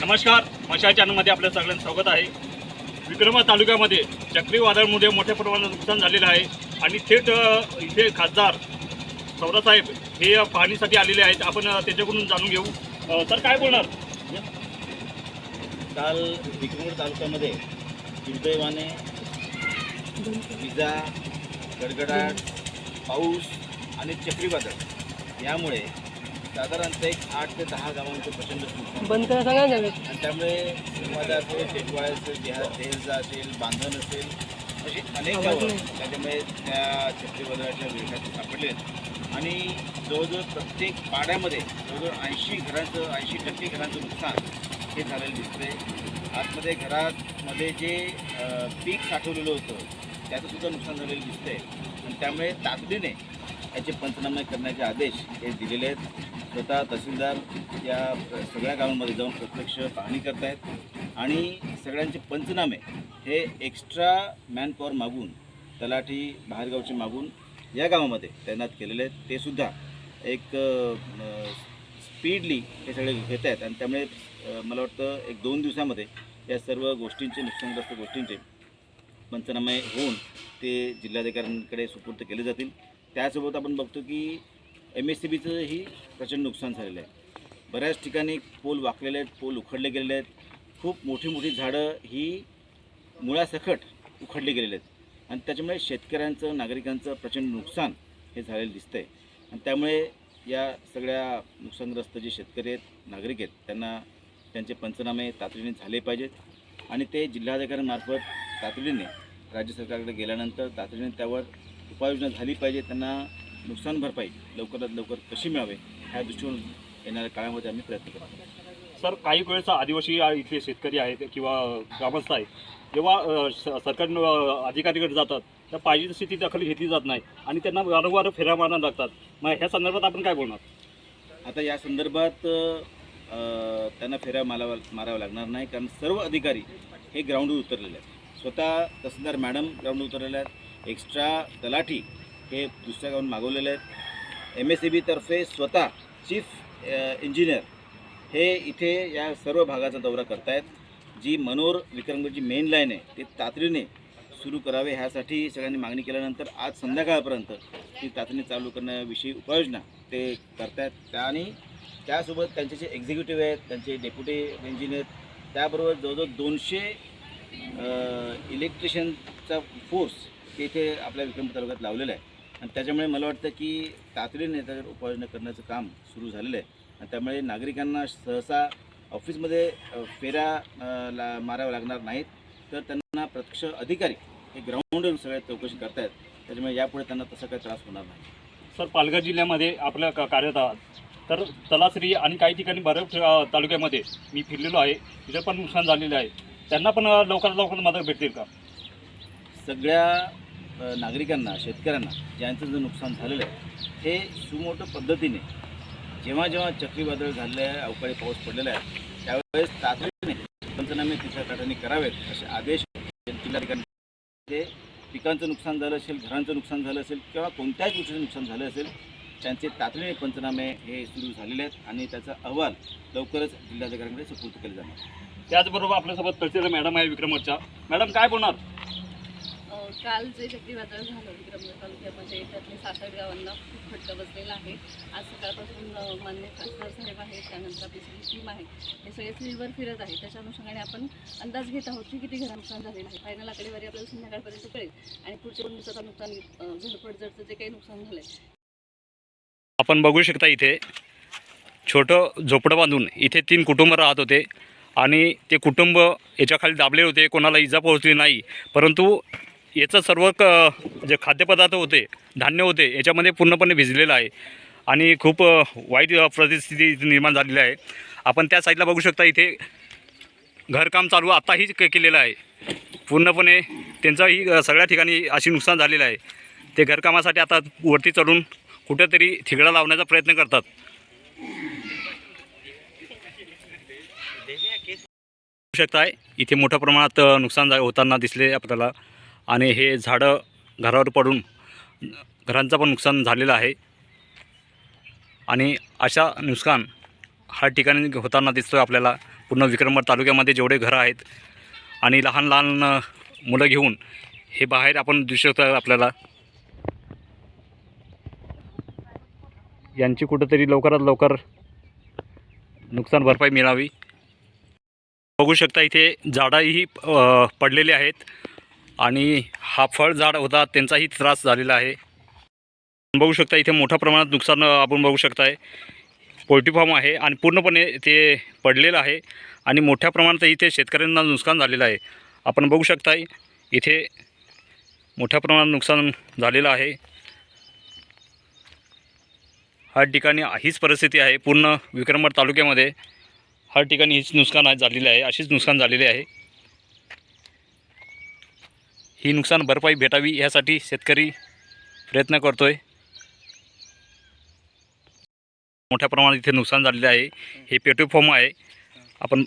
नमस्कार मशा चॅनलमध्ये आपल्या सगळ्यांचं स्वागत आहे. विक्रमा तालुक्यामध्ये चक्रीवादळामुळे मोठ्या प्रमाणात नुकसान झालेलं आहे आणि थेट इथे खासदार सौरासाहेब हे पाहणीसाठी आलेले आहेत. आपण त्याच्याकडून जाणून घेऊ. सर काय बोलणार? काल विक्रमगड तालुक्यामध्ये दुर्दैवाने विजा गडगडाट पाऊस आणि चक्रीवादळ यामुळे साधारणतः एक आठ ते दहा गावांचं प्रचंड नुकसान बंद करा जागा आणि त्यामुळे निर्मादा असेल टेकवाय असेल देहा देहजा असेल बांधण असेल अशी अनेक गावं त्याच्यामुळे त्या चक्रीवादळाच्या विळख्यात सापडले आहेत. आणि जवळजवळ प्रत्येक पाड्यामध्ये जवळजवळ ऐंशी घरांचं ऐंशी टक्के घरांचं नुकसान हे झालेलं दिसतंय. आतमध्ये घरामध्ये जे अं, पीक साठवलेलं होतं त्याचं सुद्धा नुकसान झालेलं दिसतंय. आणि त्यामुळे तातडीने याचे पंचनामे करण्याचे आदेश हे दिलेले आहेत. स्वतः तहसीलदार या सगळ्या गावांमध्ये जाऊन प्रत्यक्ष पाहणी आहेत आणि सगळ्यांचे पंचनामे हे एक्स्ट्रा मॅनपॉवर मागून तलाठी बाहेरगावचे मागून या गावामध्ये तैनात केलेले आहेत. ते सुद्धा एक स्पीडली हे सगळे घेत आहेत आणि त्यामुळे मला वाटतं एक दोन दिवसामध्ये या सर्व गोष्टींचे नुकसानग्रस्त गोष्टींचे पंचनामे होऊन ते जिल्हाधिकाऱ्यांकडे सुपूर्द केले जातील. त्यासोबत आपण बघतो की एम एस सी बीचंही प्रचंड नुकसान झालेलं आहे. बऱ्याच ठिकाणी पोल वाकलेले आहेत पोल उखडले गेलेले आहेत. खूप मोठी मोठी झाडं ही मुळासकट उखडली गेलेली आहेत. आणि त्याच्यामुळे शेतकऱ्यांचं नागरिकांचं प्रचंड नुकसान हे झालेलं दिसतंय. आणि त्यामुळे या सगळ्या नुकसानग्रस्त जे शेतकरी आहेत नागरिक आहेत त्यांना त्यांचे पंचनामे तातडीने झाले पाहिजेत. आणि ते जिल्हाधिकाऱ्यांमार्फत तातडीने राज्य सरकारकडे गेल्यानंतर तातडीने त्यावर उपाययोजना झाली पाहिजे त्यांना नुकसान भरपाई लवकरात लवकर कशी मिळावे ह्या दृष्टीने येणाऱ्या काळामध्ये आम्ही प्रयत्न करतो. सर काही वेळेस आदिवासी इथले शेतकरी आहेत किंवा ग्रामस्थ आहेत. जेव्हा सरकारी अधिकारीकडे जातात तर पाहिजे तशी ती दखल घेतली जात नाही आणि त्यांना वारंवार फेऱ्या मारायला लागतात. मग ह्या संदर्भात आपण काय बोलणार? आता या संदर्भात त्यांना फेऱ्या मारावा माराव्या लागणार नाही कारण सर्व अधिकारी हे ग्राउंडवर उतरलेले आहेत. स्वतः तहसीलदार मॅडम ग्राउंडवर उतरलेले आहेत. एक्स्ट्रा तलाठी हे दुसऱ्या गावून मागवलेले आहेत. एम एस सी बीतर्फे स्वतः चीफ इंजिनियर हे इथे या सर्व भागाचा दौरा करतायत. जी मनोर विक्रमगडची मेन लाईन आहे ती तातडीने सुरू करावे ह्यासाठी सगळ्यांनी मागणी केल्यानंतर आज संध्याकाळपर्यंत ती तातडीने चालू करण्याविषयी उपाययोजना ते करतायत. त्या आणि त्यासोबत त्यांचे जे एक्झिक्युटिव्ह आहेत त्यांचे डेप्युटी इंजिनियर त्याबरोबर जवळजवळ दोनशे इलेक्ट्रिशियनचा फोर्स ते इथे आपल्या विक्रम तालुक्यात लावलेला आहे. आणि त्याच्यामुळे मला वाटतं की तातडीने त्याच्यावर उपाययोजना करण्याचं काम सुरू झालेलं आहे. आणि त्यामुळे नागरिकांना सहसा ऑफिसमध्ये फेऱ्या ला माराव्या लागणार नाहीत. तर त्यांना प्रत्यक्ष अधिकारी हे ग्राउंडवर सगळ्या चौकशी करतायत. त्याच्यामुळे यापुढे त्यांना तसा काही त्रास होणार नाही. सर पालघर जिल्ह्यामध्ये आपल्या क- कार्यरत आहात. तर तलासरी आणि काही ठिकाणी बऱ्याच तालुक्यामध्ये मी फिरलेलो आहे. तिथे पण नुकसान झालेलं आहे. त्यांना पण लवकरात लवकर मदत भेटेल का? सगळ्या नागरिकांना शेतकऱ्यांना ज्यांचं जे नुकसान झालेलं आहे हे सुमोठं पद्धतीने जेव्हा जेव्हा चक्रीवादळ झालेलं आहे अवकाळी पाऊस पडलेला आहे त्यावेळेस तातडीने पंचनामे तिथल्या ठिकाणी करावेत असे आदेश जिल्हाधिकारी पिकांचं नुकसान झालं असेल घरांचं नुकसान झालं असेल किंवा कोणत्याही गोष्टीचं नुकसान झालं असेल त्यांचे तातडीने पंचनामे हे सुरू झालेले आहेत आणि त्याचा अहवाल लवकरच जिल्हाधिकाऱ्यांकडे सुपूर्द केले जाणार त्याचबरोबर आपल्यासोबत तहसीलदार मॅडम आहे विक्रमच्या मॅडम काय बोलणार? काल जे चक्रीवादळ झालं विक्रमगड तालुक्यामध्ये त्यातले सात आठ गावांना खूप फटका बसलेला आहे. आज सकाळपासून मान्य खासदार साहेब आहेत त्यानंतर आपली सगळी टीम आहे. हे सगळे फील्डवर फिरत आहे त्याच्या अनुषंगाने आपण अंदाज घेत आहोत की किती घरा नुकसान झालेलं आहे. फायनल आकडेवारी आपल्याला संध्याकाळपर्यंत कळेल. आणि पुढच्या दोन दिवसाचं नुकसान झडपडझडचं जे काही नुकसान झालं आहे आपण बघू शकता इथे छोटं झोपडं बांधून इथे तीन कुटुंब राहत होते. आणि ते कुटुंब याच्याखाली दाबले होते. कोणाला इजा पोहोचली नाही. परंतु याचं सर्व क जे खाद्यपदार्थ होते धान्य होते याच्यामध्ये पूर्णपणे भिजलेलं आहे. आणि खूप वाईट परिस्थिती इथे निर्माण झालेली आहे. आपण त्या साईडला बघू शकता इथे घरकाम चालू आत्ताही के केलेलं आहे. पूर्णपणे त्यांचंही सगळ्या ठिकाणी अशी नुकसान झालेलं आहे. ते घरकामासाठी आता वरती चढून कुठेतरी थिगडा लावण्याचा प्रयत्न करतात. शकताय इथे मोठ्या प्रमाणात नुकसान झा- होताना दिसले आपल्याला. आणि हे झाडं घरावर पडून घरांचं पण नुकसान झालेलं आहे. आणि अशा नुकसान हा ठिकाणी होताना दिसतोय आपल्याला. पूर्ण विक्रमगड तालुक्यामध्ये जेवढे घरं आहेत आणि लहान लहान मुलं घेऊन हे बाहेर आपण दिसू शकतो आपल्याला. यांची कुठंतरी लवकरात लवकर नुकसान भरपाई मिळावी. बघू शकता इथे झाडंही पडलेली पडलेले आहेत. आणि हा फळ झाड होता त्यांचाही त्रास झालेला आहे. बघू शकता इथे मोठ्या प्रमाणात नुकसान आपण बघू शकताय. पोल्ट्री फार्म आहे आणि पूर्णपणे ते पडलेलं आहे आणि मोठ्या प्रमाणात इथे शेतकऱ्यांना नुकसान झालेलं आहे. आपण बघू शकताय इथे मोठ्या प्रमाणात नुकसान झालेलं आहे. हर ठिकाणी हीच परिस्थिती आहे पूर्ण विक्रमगड तालुक्यामध्ये हर ठिकाणी हीच नुकसान झालेलं झालेली आहे अशीच नुकसान झालेली आहे. ही नुकसान भरपाई भेटावी यासाठी शेतकरी प्रयत्न करतोय. मोठ्या प्रमाणात इथे नुकसान झालेलं आहे. हे पेट्रोफॉर्म आहे. आपण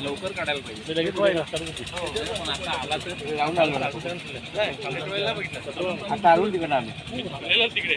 लवकर काढायला पाहिजे आता आलो तिकडे आम्ही तिकडे